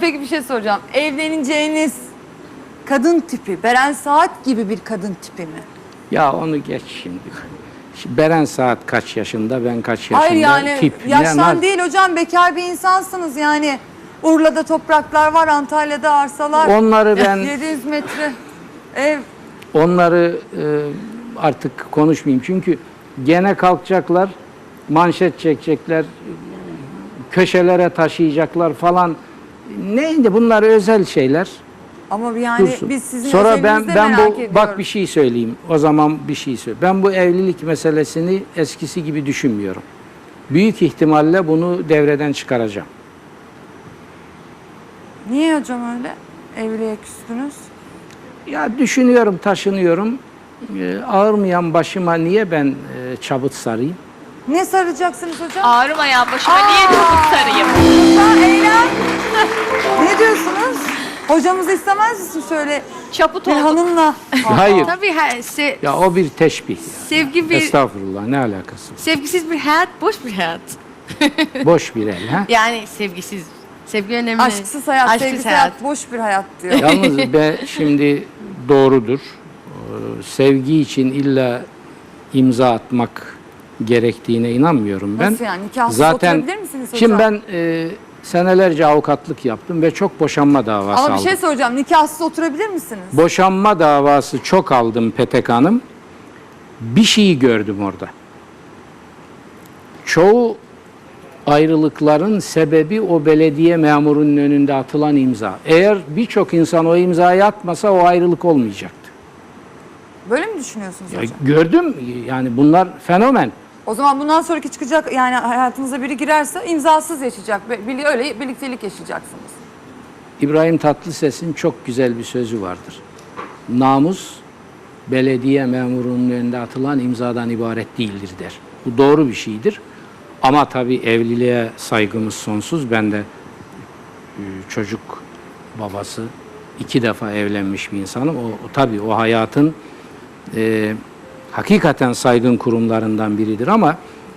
Peki bir şey soracağım. Evleneceğiniz kadın tipi, Beren Saat gibi bir kadın tipi mi? Ya onu geç şimdi. Şimdi Beren Saat kaç yaşında, ben kaç yaşında? Hayır yani tip, yaştan var? değil hocam bekar bir insansınız yani. Urla'da topraklar var, Antalya'da arsalar. Onları ben 700 metre ev. onları e, artık konuşmayayım. Çünkü gene kalkacaklar, manşet çekecekler, köşelere taşıyacaklar falan. Neydi bunlar özel şeyler. Ama yani Dursun. biz sizin Sonra ben ben bu ediyorum. bak bir şey söyleyeyim. O zaman bir şey söyle. Ben bu evlilik meselesini eskisi gibi düşünmüyorum. Büyük ihtimalle bunu devreden çıkaracağım. Niye hocam öyle? Evliliğe küstünüz. Ya düşünüyorum, taşınıyorum. Ee, ağırmayan başıma niye ben e, çabut sarayım? Ne saracaksınız hocam? Ağrımayan başıma niye çabuk sarayım? Aa, eylem. Ne diyorsunuz? Hocamız istemez misin şöyle Çaput bir olduk. hanımla? Hayır. Tabii her, se- Ya o bir teşbih. ya. sevgi bir Estağfurullah ne alakası? var? sevgisiz bir hayat boş bir hayat. Boş bir el ha. Yani sevgisiz. Sevgi önemli. Aşksız hayat, Aşksız sevgisiz hayat. hayat, boş bir hayat diyor. Yalnız be şimdi doğrudur. Ee, Sevgi için illa imza atmak gerektiğine inanmıyorum ben. Nasıl yani? Nikahsız Zaten oturabilir misiniz hocam? şimdi ben e, senelerce avukatlık yaptım ve çok boşanma davası Ama bir aldım. şey soracağım. Nikahsız oturabilir misiniz? Boşanma davası çok aldım Petek Hanım. Bir şeyi gördüm orada. Çoğu ayrılıkların sebebi o belediye memurunun önünde atılan imza. Eğer birçok insan o imzayı atmasa o ayrılık olmayacaktı. Böyle mi düşünüyorsunuz Ya hocam? gördüm yani bunlar fenomen. O zaman bundan sonraki çıkacak yani hayatınıza biri girerse imzasız yaşayacak. Bili- Öyle birliktelik yaşayacaksınız. İbrahim Tatlıses'in çok güzel bir sözü vardır. Namus belediye memurunun önünde atılan imzadan ibaret değildir der. Bu doğru bir şeydir. Ama tabii evliliğe saygımız sonsuz. Ben de e, çocuk babası iki defa evlenmiş bir insanım. O tabii o hayatın e, hakikaten saygın kurumlarından biridir ama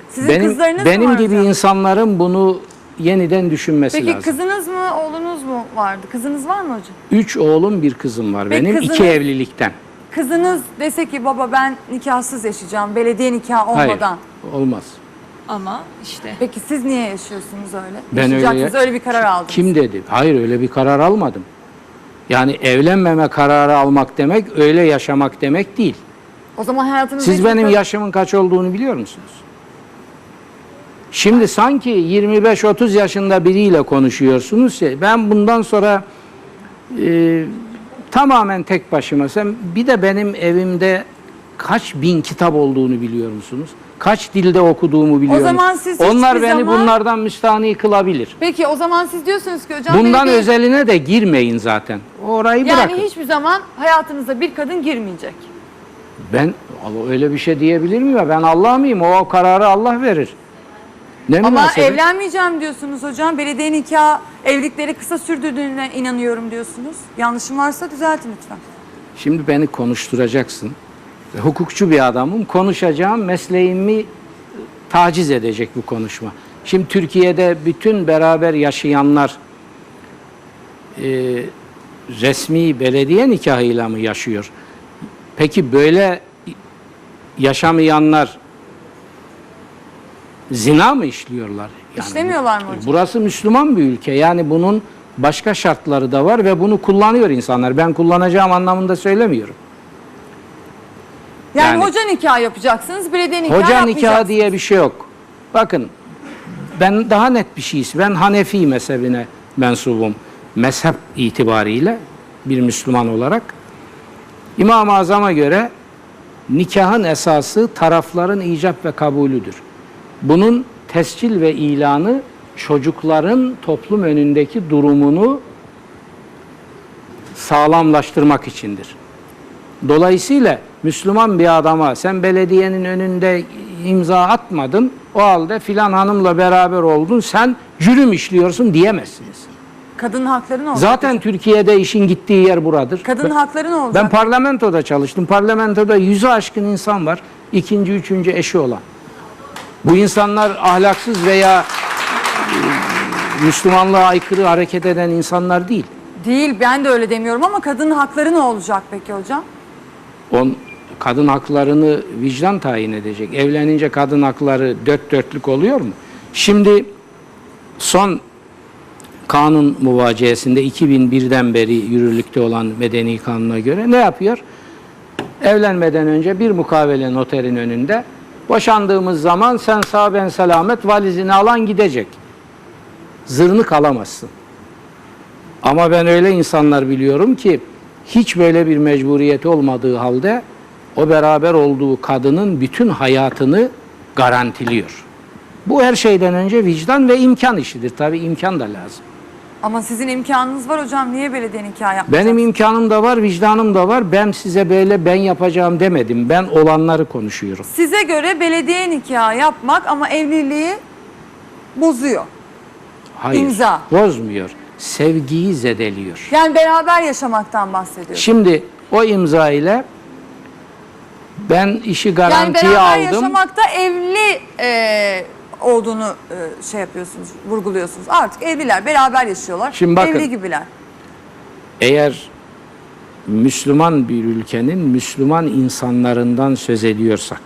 Sizin benim kızlarınız mı benim var gibi hocam? insanların bunu yeniden düşünmesi Peki lazım. kızınız mı, oğlunuz mu vardı? Kızınız var mı hocam? Üç oğlum bir kızım var Peki benim kızınız- iki evlilikten. Kızınız dese ki baba ben nikahsız yaşayacağım, belediye nikahı Hayır olmadan. olmaz. Ama işte. Peki siz niye yaşıyorsunuz öyle? Ben öyle, Yaşayacaksınız, öyle bir karar aldınız. Kim dedi? Hayır öyle bir karar almadım. Yani evlenmeme kararı almak demek öyle yaşamak demek değil. O zaman hayatınızda Siz benim kadın- yaşımın kaç olduğunu biliyor musunuz? Şimdi sanki 25-30 yaşında biriyle konuşuyorsunuz ya ben bundan sonra e, tamamen tek başıma sen bir de benim evimde kaç bin kitap olduğunu biliyor musunuz? Kaç dilde okuduğumu biliyor zaman musunuz? siz Onlar beni zaman- bunlardan müstahni kılabilir. Peki o zaman siz diyorsunuz ki hocam Bundan belediye- özeline de girmeyin zaten. Orayı yani bırakın. hiçbir zaman hayatınıza bir kadın girmeyecek. Ben öyle bir şey diyebilir miyim? Ben Allah mıyım? O, kararı Allah verir. Ne Ama münasebet? evlenmeyeceğim diyorsunuz hocam. Belediye nikah evlilikleri kısa sürdürdüğüne inanıyorum diyorsunuz. Yanlışım varsa düzeltin lütfen. Şimdi beni konuşturacaksın. Hukukçu bir adamım. Konuşacağım mesleğimi e, taciz edecek bu konuşma. Şimdi Türkiye'de bütün beraber yaşayanlar e, resmi belediye nikahıyla mı yaşıyor? Peki böyle yaşamayanlar zina mı işliyorlar? İşlemiyorlar mı hocam? Burası Müslüman bir ülke. Yani bunun başka şartları da var ve bunu kullanıyor insanlar. Ben kullanacağım anlamında söylemiyorum. Yani, Yani- hoca nikah yapacaksınız, belediye nikah Hoca nikahı diye bir şey yok. Bakın ben daha net bir şeyiz. Ben Hanefi mezhebine mensubum. Mezhep itibariyle bir Müslüman olarak. İmam-ı Azam'a göre nikahın esası tarafların icap ve kabulüdür. Bunun tescil ve ilanı çocukların toplum önündeki durumunu sağlamlaştırmak içindir. Dolayısıyla Müslüman bir adama sen belediyenin önünde imza atmadın, o halde filan hanımla beraber oldun, sen cürüm işliyorsun diyemezsiniz. Kadın hakları ne olacak? Zaten Türkiye'de işin gittiği yer buradır. Kadın Ben- hakları ne olacak? Ben parlamentoda çalıştım. Parlamentoda yüzü aşkın insan var. ikinci, üçüncü eşi olan. Bu insanlar ahlaksız veya e, Müslümanlığa aykırı hareket eden insanlar değil. Değil ben de öyle demiyorum ama kadının hakları ne olacak peki hocam? On kadın haklarını vicdan tayin edecek. Evlenince kadın hakları dört dörtlük oluyor mu? Şimdi son kanun muvaciyesinde 2001'den beri yürürlükte olan medeni kanuna göre ne yapıyor? Evlenmeden önce bir mukavele noterin önünde boşandığımız zaman sen sağ ben selamet valizini alan gidecek. Zırnık alamazsın. Ama ben öyle insanlar biliyorum ki hiç böyle bir mecburiyeti olmadığı halde o beraber olduğu kadının bütün hayatını garantiliyor. Bu her şeyden önce vicdan ve imkan işidir. Tabii imkan da lazım. Ama sizin imkanınız var hocam niye belediye nikah yapmayacaksınız? Benim imkanım da var, vicdanım da var. Ben size böyle ben yapacağım demedim. Ben olanları konuşuyorum. Size göre belediye nikahı yapmak ama evliliği bozuyor. Hayır. İmza. Bozmuyor. Sevgiyi zedeliyor. Yani beraber yaşamaktan bahsediyoruz. Şimdi o imza ile ben işi Yani garantiye beraber aldım. yaşamakta evli e, olduğunu e, şey yapıyorsunuz, vurguluyorsunuz. Artık evliler, beraber yaşıyorlar. Şimdi bakın. Evli gibiler. Eğer Müslüman bir ülkenin Müslüman insanlarından söz ediyorsak,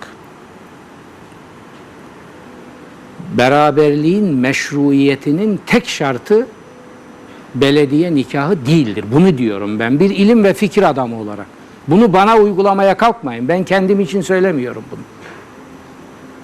beraberliğin meşruiyetinin tek şartı belediye nikahı değildir. Bunu diyorum ben bir ilim ve fikir adamı olarak. Bunu bana uygulamaya kalkmayın. Ben kendim için söylemiyorum bunu.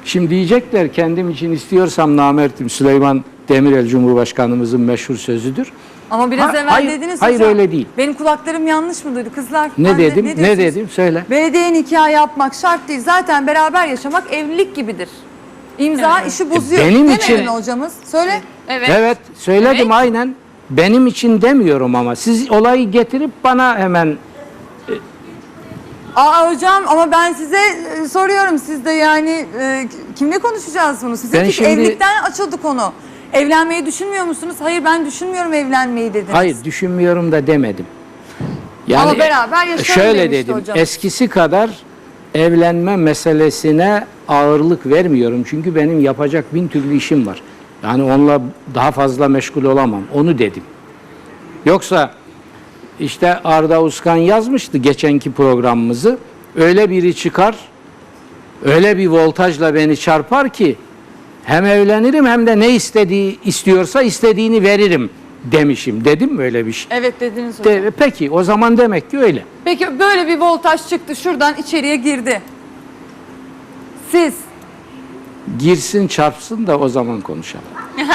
Şimdi diyecekler kendim için istiyorsam namertim Süleyman Demirel Cumhurbaşkanımızın meşhur sözüdür. Ama biraz Ha- evvel hayır, dediniz hayır hocam. öyle değil. Benim kulaklarım yanlış mı duydu kızlar? Ne Ben de- dedim? Ne, diyorsunuz? dedim? Söyle. Belediye nikahı yapmak şart değil. Zaten beraber yaşamak evlilik gibidir. İmza işi bozuyor. E, benim Demedi için- mi hocamız? Söyle. Evet. Evet, söyledim Evet. aynen. Benim için demiyorum ama siz olayı getirip bana hemen Aa hocam ama ben size e, soruyorum. Siz de yani e, kimle konuşacağız bunu? Size Ben ki şimdi- evlilikten açıldı konu. Evlenmeyi düşünmüyor musunuz? Hayır ben düşünmüyorum evlenmeyi dediniz. hayır düşünmüyorum da demedim. Ama beraber yaşarım şöyle demişti dedim. hocam. Eskisi kadar evlenme meselesine ağırlık vermiyorum. Çünkü benim yapacak bin türlü işim var. Yani onunla daha fazla meşgul olamam. Onu dedim. Yoksa işte Arda Uskan yazmıştı geçenki programımızı. Öyle biri çıkar, öyle bir voltajla beni çarpar ki hem evlenirim hem de ne istediği istiyorsa istediğini veririm demişim. Dedim mi öyle bir şey? Evet dediniz hocam. De, peki o zaman demek ki öyle. Peki böyle bir voltaj çıktı şuradan içeriye girdi. Siz Girsin çarpsın da o zaman konuşalım.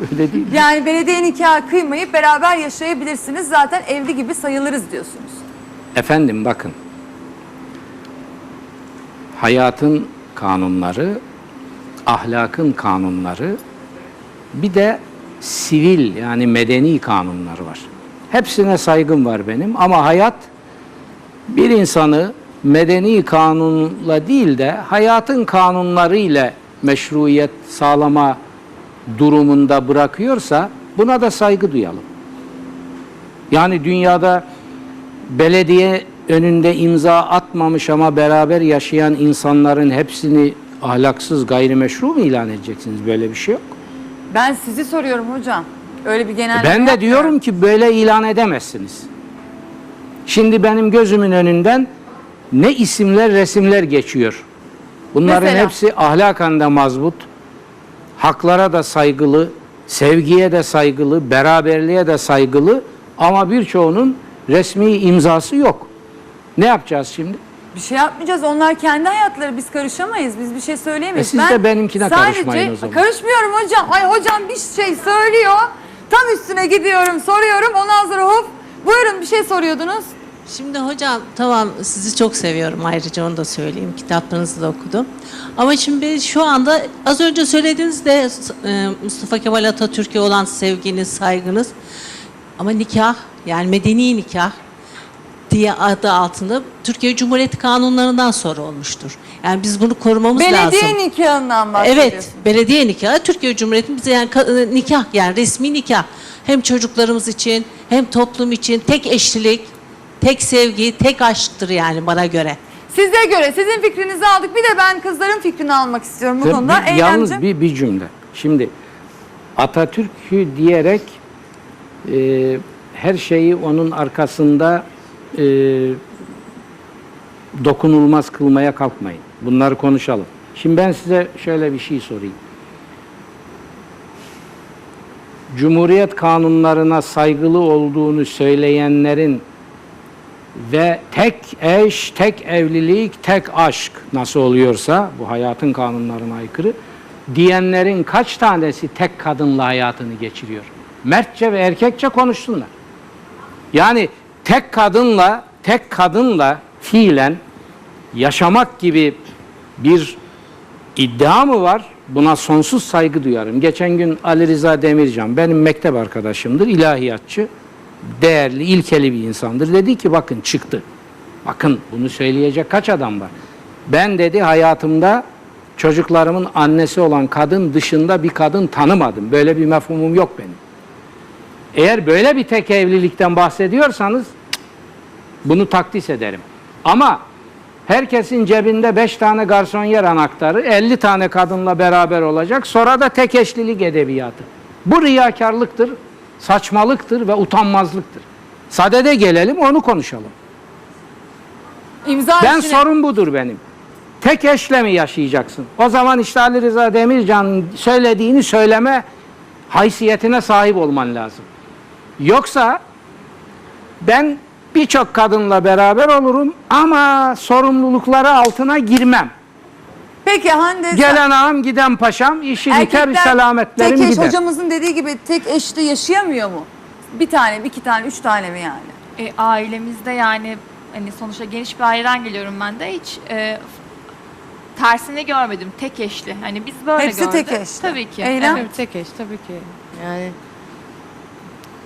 öyle değil. mi? yani belediye nikahı kıymayıp beraber yaşayabilirsiniz. Zaten evli gibi sayılırız diyorsunuz. Efendim bakın. Hayatın kanunları, ahlakın kanunları, bir de sivil yani medeni kanunlar var. Hepsine saygım var benim ama hayat bir insanı medeni kanunla değil de hayatın kanunları ile meşruiyet sağlama durumunda bırakıyorsa buna da saygı duyalım. Yani dünyada belediye önünde imza atmamış ama beraber yaşayan insanların hepsini ahlaksız, gayrimeşru mu ilan edeceksiniz? Böyle bir şey yok. Ben sizi soruyorum hocam. Öyle bir genel Ben de diyorum ki böyle ilan edemezsiniz. Şimdi benim gözümün önünden ne isimler, resimler geçiyor. Bunların Mesela? hepsi ahlaken de mazbut, haklara da saygılı, sevgiye de saygılı, beraberliğe de saygılı ama birçoğunun resmi imzası yok. Ne yapacağız şimdi? Bir şey yapmayacağız. Onlar kendi hayatları. Biz karışamayız. Biz bir şey söyleyemeyiz. E siz de benimkine karışmayın o zaman. Karışmıyorum hocam. Ay hocam bir şey söylüyor. Tam üstüne gidiyorum, soruyorum. Ondan sonra hop. Buyurun bir şey soruyordunuz. Şimdi hocam tamam sizi çok seviyorum ayrıca onu da söyleyeyim. Kitaplarınızı da okudum. Ama şimdi şu anda az önce söylediğiniz de e, Mustafa Kemal Atatürk'e olan sevginiz, saygınız. Ama nikah yani medeni nikah diye adı altında Türkiye Cumhuriyeti kanunlarından sonra olmuştur. Yani biz bunu korumamız lazım. Belediye nikahından bahsediyorsunuz. Evet, belediye nikahı Türkiye Cumhuriyeti bize yani e, nikah yani resmi nikah. Hem çocuklarımız için hem toplum için tek eşlilik, tek sevgi, tek aşktır yani bana göre. Size göre sizin fikrinizi aldık. Bir de ben kızların fikrini almak istiyorum bu Tabii konuda. bir- yalnız Eylemcim. bir, bir cümle. Şimdi Atatürk'ü diyerek e, her şeyi onun arkasında e, dokunulmaz kılmaya kalkmayın. Bunları konuşalım. Şimdi ben size şöyle bir şey sorayım. Cumhuriyet kanunlarına saygılı olduğunu söyleyenlerin ve tek eş, tek evlilik, tek aşk nasıl oluyorsa bu hayatın kanunlarına aykırı diyenlerin kaç tanesi tek kadınla hayatını geçiriyor? Mertçe ve erkekçe konuşsunlar. Yani tek kadınla tek kadınla fiilen yaşamak gibi bir iddia mı var? Buna sonsuz saygı duyarım. Geçen gün Ali Rıza Demircan benim mektep arkadaşımdır, ilahiyatçı, değerli, ilkeli bir insandır. Dedi ki bakın çıktı. Bakın bunu söyleyecek kaç adam var? Ben dedi hayatımda çocuklarımın annesi olan kadın dışında bir kadın tanımadım. Böyle bir mefhumum yok benim. Eğer böyle bir tek evlilikten bahsediyorsanız bunu takdis ederim. Ama herkesin cebinde 5 tane garsonyer anahtarı, 50 tane kadınla beraber olacak. Sonra da tek eşlilik edebiyatı. Bu riyakarlıktır, saçmalıktır ve utanmazlıktır. Sadede gelelim onu konuşalım. İmza Ben işine- sorun budur benim. Tek eşle mi yaşayacaksın? O zaman işte Ali Rıza Demircan'ın söylediğini söyleme haysiyetine sahip olman lazım. Yoksa ben birçok kadınla beraber olurum ama sorumlulukları altına girmem. Peki Hande Gelen ağam giden paşam işi biter selametlerim tek eş gider. hocamızın dediği gibi tek eşte yaşayamıyor mu? Bir tane, bir iki tane, üç tane mi yani? E, ailemizde yani hani sonuçta geniş bir aileden geliyorum ben de hiç e, tersini görmedim. Tek eşli. Hani biz böyle Hepsi gördük. tek eşli. Tabii ki. Eylem? Evet. Tek eş tabii ki. Yani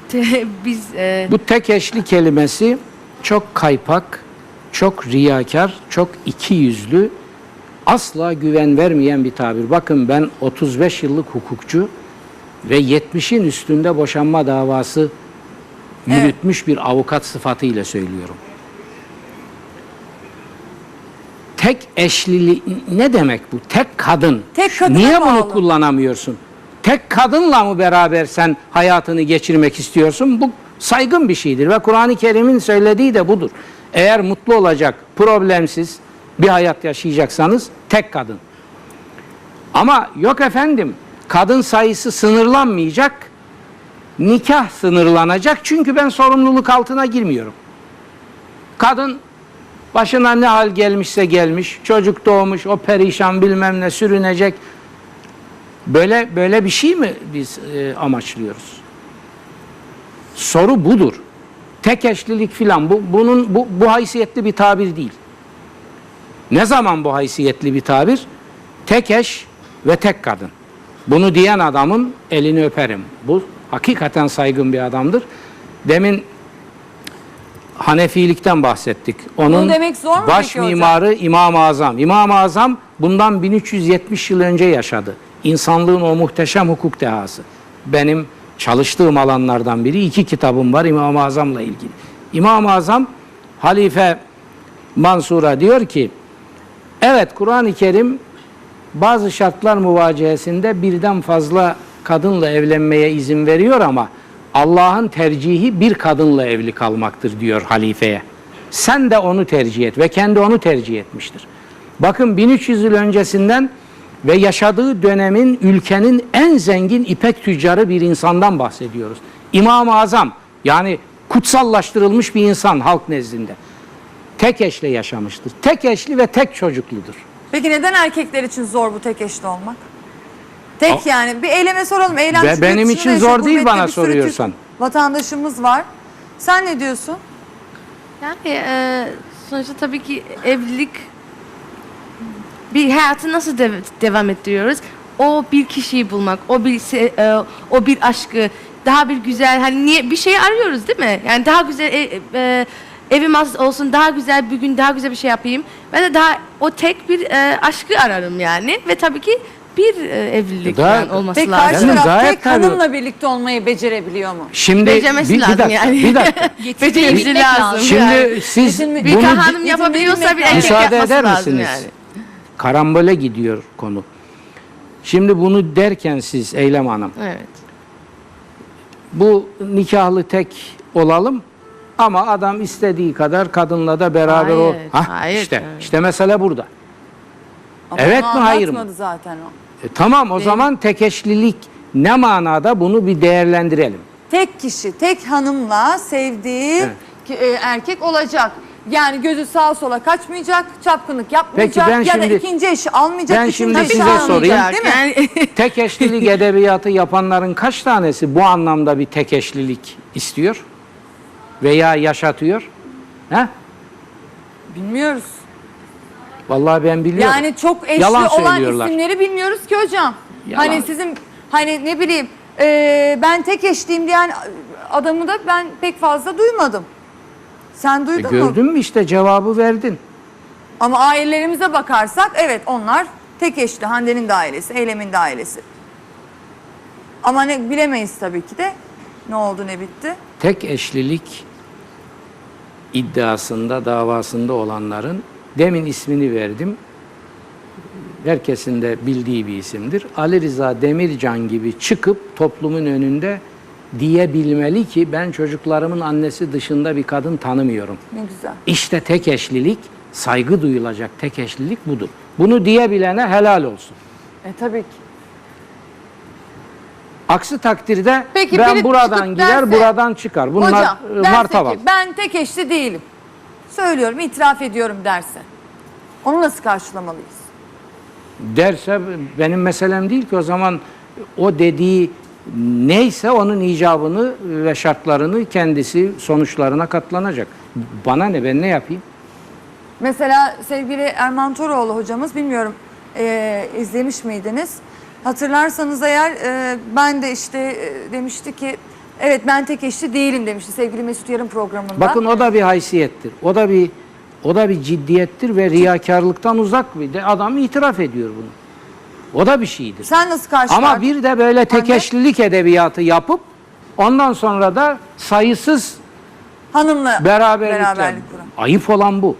te- biz e, Bu tek eşli kelimesi çok kaypak, çok riyakar, çok iki yüzlü, asla güven vermeyen bir tabir. Bakın ben 35 yıllık hukukçu ve 70'in üstünde boşanma davası yürütmüş bir avukat sıfatıyla söylüyorum. Tek eşlili ne demek bu? Tek kadın. Tek kadına Niye bunu bağlı. kullanamıyorsun? Tek kadınla mı beraber sen hayatını geçirmek istiyorsun? Bu saygın bir şeydir ve Kur'an-ı Kerim'in söylediği de budur. Eğer mutlu olacak, problemsiz bir hayat yaşayacaksanız tek kadın. Ama yok efendim, kadın sayısı sınırlanmayacak, nikah sınırlanacak çünkü ben sorumluluk altına girmiyorum. Kadın başına ne hal gelmişse gelmiş, çocuk doğmuş, o perişan bilmem ne sürünecek. Böyle böyle bir şey mi biz e, amaçlıyoruz? Soru budur. Tek eşlilik filan bu bunun bu, bu haysiyetli bir tabir değil. Ne zaman bu haysiyetli bir tabir? Tek eş ve tek kadın. Bunu diyen adamın elini öperim. Bu hakikaten saygın bir adamdır. Demin Hanefilikten bahsettik. Onun Bunu demek zor mu baş mimarı İmam-ı Azam. İmam-ı Azam bundan 1370 yıl önce yaşadı. İnsanlığın o muhteşem hukuk dehası. Benim çalıştığım alanlardan biri. iki kitabım var İmam-ı Azam'la ilgili. İmam-ı Azam Halife Mansur'a diyor ki evet Kur'an-ı Kerim bazı şartlar muvacehesinde birden fazla kadınla evlenmeye izin veriyor ama Allah'ın tercihi bir kadınla evli kalmaktır diyor halifeye. Sen de onu tercih et ve kendi onu tercih etmiştir. Bakın 1300 yıl öncesinden ve yaşadığı dönemin ülkenin en zengin ipek tüccarı bir insandan bahsediyoruz. İmam-ı Azam yani kutsallaştırılmış bir insan halk nezdinde. Tek eşle yaşamıştır. Tek eşli ve tek çocukludur. Peki neden erkekler için zor bu tek eşli olmak? Tek A- yani bir eyleme soralım. Eylem Ve benim için zor değil bana soruyorsan. Vatandaşımız var. Sen ne diyorsun? yani e, sonuçta tabii ki evlilik bir hayatı nasıl dev- devam ettiriyoruz? O bir kişiyi bulmak, o bir e, o bir aşkı, daha bir güzel hani niye bir şey arıyoruz değil mi? Yani daha güzel e- e, evim az olsun, daha güzel bir gün daha güzel bir şey yapayım. Ben de daha o tek bir e, aşkı ararım yani ve tabii ki bir e, evlilik Daha- falan olması Peki lazım. karşı taraf tek kadınla birlikte olmayı becerebiliyor mu? Şimdi Beceremesi bir, bir lazım dakika, yani. bir dakika. Beceremesi Bilmek lazım. lazım. Şimdi yani. siz Yetinme- bir bunu hanım yapabiliyorsa bir erkek Müsaade yapması eder lazım misiniz? yani. karambole gidiyor konu. Şimdi bunu derken siz Eylem Hanım, Evet. bu nikahlı tek olalım ama adam istediği kadar kadınla da beraber ol. Hayır, Hah, hayır, işte, hayır. işte mesele burada. Ama Evet mi, hayır mı? zaten o. E, tamam o zaman tek eşlilik ne manada bunu bir değerlendirelim. Tek kişi, tek hanımla sevdiği Evet. e, erkek olacak. Yani gözü sağa sola kaçmayacak, çapkınlık yapmayacak Peki ben ya da şimdi- ikinci eşi almayacak. ben şimdi size almayacak, sorayım. Değil mi? Yani Tek eşlilik edebiyatı yapanların kaç tanesi bu anlamda bir tek eşlilik istiyor veya yaşatıyor? He? Bilmiyoruz. Vallahi ben biliyorum. Yani çok eşli Yalan olan söylüyorlar. isimleri bilmiyoruz ki hocam. Yalan. Hani sizin hani ne bileyim e, ben tek eşliyim diyen adamı da ben pek fazla duymadım. Sen E, duydun mu? gördün mü işte cevabı verdin. Ama ailelerimize bakarsak evet onlar tek eşli. Hande'nin de ailesi, Eylem'in de ailesi. Ama ne bilemeyiz tabii ki de ne oldu ne bitti. Tek eşlilik iddiasında, davasında olanların demin ismini verdim. Herkesin de bildiği bir isimdir. Ali Rıza Demircan gibi çıkıp toplumun önünde diyebilmeli ki ben çocuklarımın annesi dışında bir kadın tanımıyorum. Ne güzel. İşte tek eşlilik, saygı duyulacak tek eşlilik budur. Bunu diyebilene helal olsun. E tabii ki. Aksi takdirde Peki ben biri buradan çıkıp gider, derse- buradan çıkar. Bunlar Hocam e, derse martaval. ki ben tek eşli değilim. Söylüyorum itiraf ediyorum derse. Onu nasıl karşılamalıyız? derse benim meselem değil ki o zaman o dediği neyse onun icabını ve şartlarını kendisi sonuçlarına katlanacak. Bana ne ben ne yapayım? Mesela sevgili Erman Toroğlu hocamız bilmiyorum e, izlemiş miydiniz? Hatırlarsanız eğer e, ben de işte e, demişti ki evet ben tek eşli değilim demişti sevgili Mesut Yarın programında. Bakın o da bir haysiyettir. O da bir o da bir ciddiyettir ve riyakarlıktan uzak bir de adam itiraf ediyor bunu. O da bir şeydir. Sen nasıl karşılar? Ama bir de böyle tek Anne? eşlilik edebiyatı yapıp ondan sonra da sayısız hanımla beraberlikler. beraberlik kuran. Ayıp olan bu.